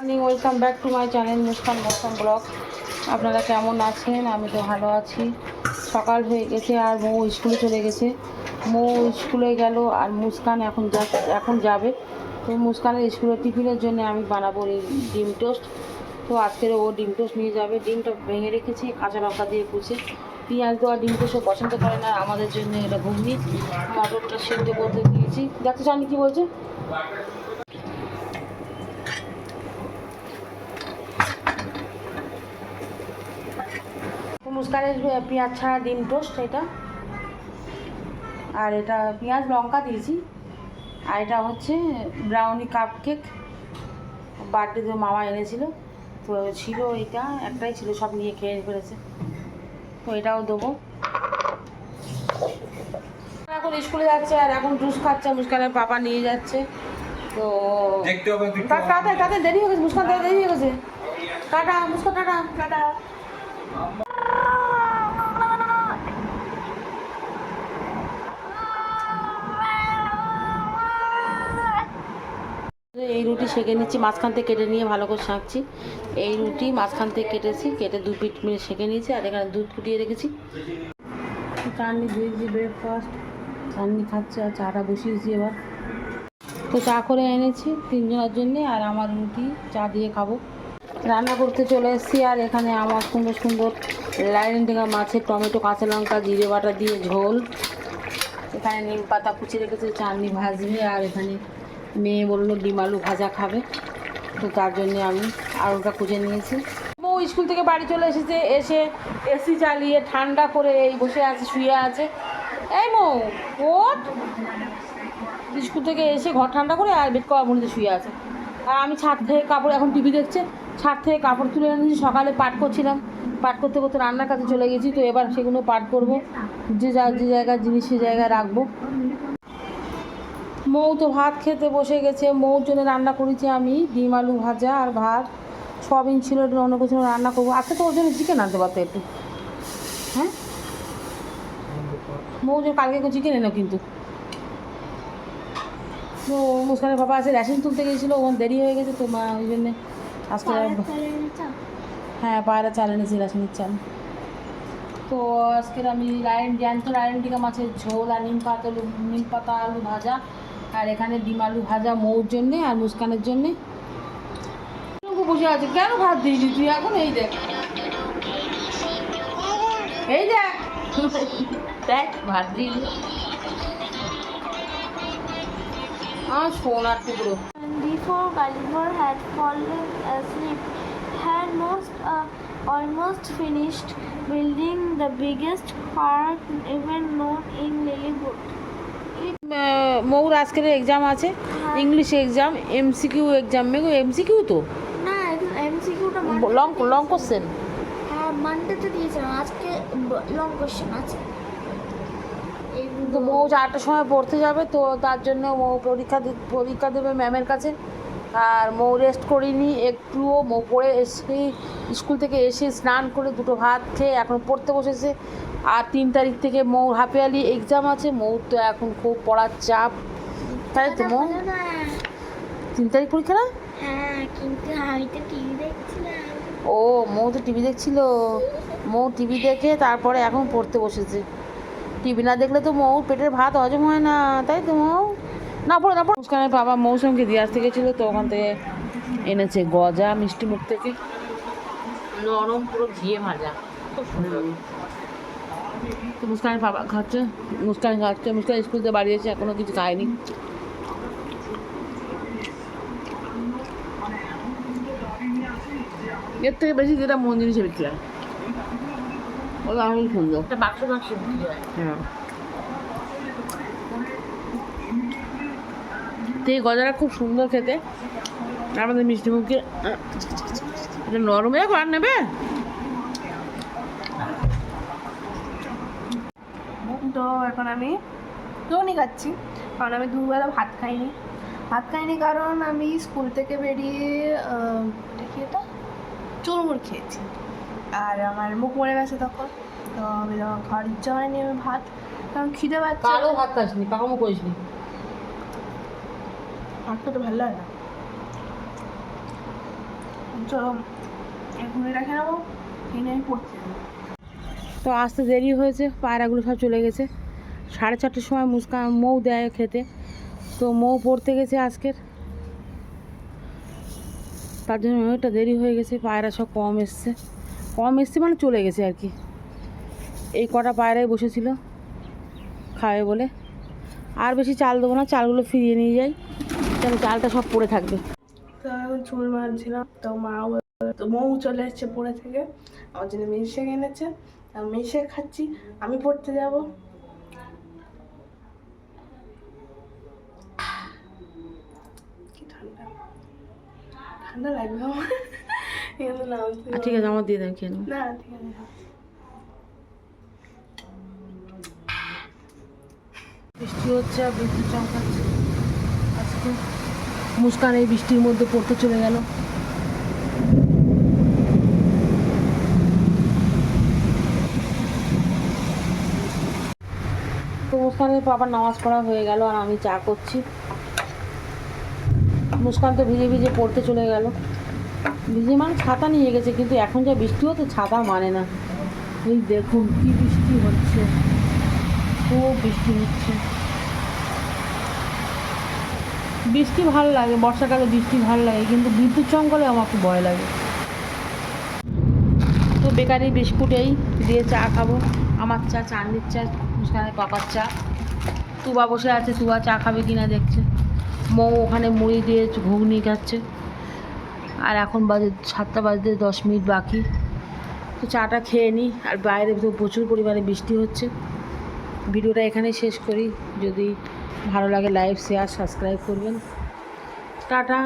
Morning welcome back to my channel Muskan Mousum vlog আপনারা কেমন আছেন? আমি তো ভালো আছি। সকাল হয়ে গেছে আর মৌ স্কুলে চলে গেছে। মৌ স্কুলে গেল আর মুস্কান এখন যা, এখন যাবে। তো মুস্কানের স্কুলের টিফিনের জন্য আমি বানাবো এই ডিম টোস্ট। তো আজকের ও ডিম টোস্ট নিয়ে যাবে। ডিমটা ভেঙে রেখেছি, কাঁচা লঙ্কা দিয়ে কুচে পেঁয়াজ দেওয়া ডিম টোস্ট পছন্দ করে না, আমাদের জন্য এটা ঘুগনি। মটরটা সেদ্ধ করতে দিয়েছি। দেখতে চান কি বলছে? মুস্কানের পেঁয়াজ ছাড়া ডিম টোস্ট এটা। আর এটা পেঁয়াজ লঙ্কা দিয়েছি। আর এটা হচ্ছে ব্রাউনি কাপ কেক বার্থডেতে মামা এনেছিল। তো ছিল এটা একটাই ছিল সব নিয়ে খেয়ে ফেলেছে। তো এটাও দেবো। এখন স্কুলে যাচ্ছে আর এখন জুস খাচ্ছে মুস্কানের পাপা নিয়ে যাচ্ছে। তো দেখতে হবে তা- তাতে তাতে দেরি হয়ে গেছে মুস্কান দেরি হয়ে গেছে। Tata Muskan tata tata. এই রুটি সেঁকে নিচ্ছি, মাঝখান থেকে কেটে নিয়ে ভালো করে শাঁকছি এই রুটি মাঝখান থেকে কেটেছি, কেটে দু পিট মিলে সেঁকে নিয়েছি আর এখানে দুধ ফুটিয়ে রেখেছি। চাননি দিয়েছি ব্রেকফাস্ট চাননি খাচ্ছে আর চাটা বসিয়েছি এবার। তো চা করে এনেছি তিনজনের জন্যে আর আমার রুটি চা দিয়ে খাব। রান্না করতে চলে এসেছি আর এখানে আমার সুন্দর সুন্দর লাইন টেঙা মাছের টমেটো, কাঁচা লঙ্কা, জিরে বাটা দিয়ে ঝোল। এখানে নিম পাতা কুচি রেখেছে, চাটনি ভাজবে আর এখানে মেয়ে বলল, ডিম আলু ভাজা খাবে। তো তার জন্য আমি আলুটা কুচে নিয়েছি। বউ স্কুল থেকে বাড়ি চলে এসেছে, এসে এসি চালিয়ে ঠান্ডা করে এই বসে আছে, শুয়ে আছে। এই মৌ ওট স্কুল থেকে এসে ঘর ঠান্ডা করে আর বেড কভার মধ্যে শুয়ে আছে। আর আমি ছাদ থেকে কাপড়, এখন টিভি দেখছে, ছাদ থেকে কাপড় তুলে এনেছি, সকালে পাঠ করছিলাম। পাঠ করতে করতে রান্নার কাছে চলে গেছি, তো এবার সেগুলো পাঠ করব। যে যা, যে জায়গায় জিনিস সে জায়গায় রাখব। মৌ তো ভাত খেতে বসে গেছে। মৌর জন্য রান্না করেছি আমি ডিম আলু ভাজা আর ভাত। সয়াবিন ছিল অন্য কিছু রান্না করব। আজকে তো ওর জন্য চিকেন আনতে পারতো একটু। হ্যাঁ? মৌ যে কালকে চিকেন এনো কিন্তু। তো মুস্কানের বাবা আছে রেশন তুলতে গিয়েছিল ওখানে দেরি হয়ে গেছে তো মা ওই জন্যে আজকে হ্যাঁ পায়রা চাল এনেছি রেশনের চাল। তো আজকের আমি লাইন জ্যান্ত লাইন টিকা মাছের ঝোল আর নিম পাতা নিম পাতা আলু ভাজা। আর এখানে ডিম আলু ভাজা মৌর জন্যে আর মুস্কানের জন্যে বসে আছে কেন ভাত দিয়েছি তুই এখন এই দেখ এই দেখ দেখ ভাত দিয়েছি আমার সোনার টুকরো before Gulliver had fallen asleep, had most uh, almost finished building the biggest park ever known in Lilywood. মৌর আজকের এক্সাম আছে। English exam M C Q exam মেগো MCQ তো? না এমসিকিউটা লং লং কোশ্চেন হ্যাঁ মানডেতে দিয়েছিলাম। আজকে লং কোশ্চেন আছে। তো মৌ চারটার সময় পড়তে যাবে তো তার জন্য মৌ পরীক্ষা পরীক্ষা দেবে ম্যামের কাছে। আর মৌ রেস্ট করিনি একটুও মৌ পড়ে এসে স্কুল থেকে এসে স্নান করে দুটো ভাত খেয়ে এখন পড়তে বসেছে। আর তিন তারিখ থেকে মৌ হাফ ইয়ারলি এক্সাম আছে। মৌ তো এখন খুব পড়ার চাপ। তাই তো মৌ না তিন তারিখ পরীক্ষা না? হ্যাঁ কিন্তু টিভি দেখছিলাম ও মৌ তো টিভি দেখছিল। মৌ টিভি দেখে তারপরে এখন পড়তে বসেছে। টিভি না দেখলে তো মৌ পেটের ভাত হজম হয় না। তাই তো মৌ না পড়ে না পড়ে। মুস্কানের বাবা মৌসুমকে দিয়ে আসতে গেছিল তো ওখান থেকে এনেছে গজা মিষ্টি মুখ থেকে। নরম পুরো ঘিয়ে ভাজা। খুব সুন্দর তো মুস্কানের বাবা খাচ্ছে মুস্কান খাচ্ছে মুস্কান স্কুল থেকে বাড়ি এসে এখনও কিছু খায়নি। এর থেকে বেশি যেটা মন জিনিসে বিক্রি হয়। ওটা আমি সুন্দর বাক্স বাক্স বিক্রি হয়। হ্যাঁ। তো এই গজাটা খুব সুন্দর খেতে। আমাদের মিষ্টি মুখে এটা নরম। আর নেবে? তো এখন আমি ধনি খাচ্ছি। কারণ আমি দুবেলা ভাত খাইনি। ভাত খাইনি কারণ আমি স্কুল থেকে বেরিয়ে এটা কি এটা? চুরমুর খেয়েছি। আর আমার মুখ মরে গেছে তখন। তো আমি যখন খাওয়ার ইচ্ছা হয়নি আমি ভাত। কারণ খিদে পাচ্ছে। কালো ভাত খাসনি পাকামো করিসনি। ভাত তো ভালো লাগে না। চলো এখনই রেখে নেব কিনে আমি পড়তে যাব তো আসতে দেরি হয়েছে, পায়রাগুলো সব চলে গেছে। সাড়ে চারটের সময় মুসকা, মৌ দেয় খেতে। তো মৌ পড়তে গেছে আজকের। তার জন্য অনেকটা দেরি হয়ে গেছে, পায়রা সব কম এসছে। কম এসছে মানে চলে গেছে আর কি। এই কটা পায়রাই বসেছিল খাবে বলে। আর বেশি চাল দেবো না, চালগুলো ফিরিয়ে নিয়ে যাই কেন চালটা সব পড়ে থাকবে। তো এখন চুল মারছিলাম, তো মা বললো- তো মৌ চলে এসছে পড়ে থেকে। আমার জন্য মিল্কশেক এনেছে। মিল্কশেক খাচ্ছি আমি পড়তে যাব। কি ঠান্ডা। ঠান্ডা লাগবে আমার। ঠিক আছে আমার দিয়ে দেন খেয়ে না ঠিক আছে। বৃষ্টি হচ্ছে আর বৃষ্টি চমকাচ্ছে। আজকে মুস্কান এই বৃষ্টির মধ্যে পড়তে চলে গেল। তো মুস্কানের বাবার নামাজ পড়া হয়ে গেল আর আমি চা করছি। মুস্কান তো ভিজে ভিজে পড়তে চলে গেল। ভিজে মানে ছাতা নিয়ে গেছে, কিন্তু এখন যা বৃষ্টি হতো ছাতা মানে না। এই দেখুন কি বৃষ্টি হচ্ছে, খুব বৃষ্টি হচ্ছে। বৃষ্টি ভালো লাগে, বর্ষাকালে বৃষ্টি ভালো লাগে, কিন্তু বিদ্যুৎ চমকালে আমার খুব ভয় লাগে। তো বেকারি বিস্কুটেই দিয়ে চা খাব। আমার চা চান্দির চা মুস্কানের পাপার চা। তুবা বসে আছে, তুবা চা খাবে কিনা দেখছে। মৌ ওখানে মুড়ি দিয়ে ঘুগনি খাচ্ছে। আর এখন বাজে সাতটা বাজতে দশ মিনিট বাকি। তো চাটা খেয়ে নিই আর বাইরে তো প্রচুর পরিমাণে বৃষ্টি হচ্ছে। ভিডিওটা এখানেই শেষ করি। যদি ভালো লাগে, লাইক শেয়ার সাবস্ক্রাইব করবেন। টাটা।